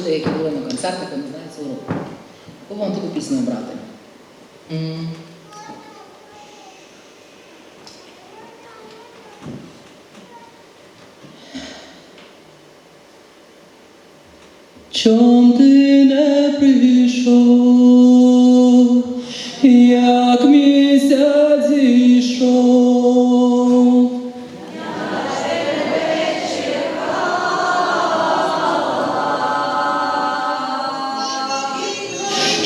люди, які були на концертах, вони знають цього року. Яку вам таку пісню обрати? Чом ти не прийшов,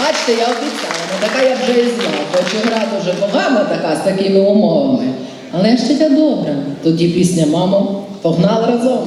Бачите, я обіцяла, ну така я вже і знала. хоч гра дуже погана така з такими умовами. Але я ще тя добра. Тоді пісня, мамо, погнали разом.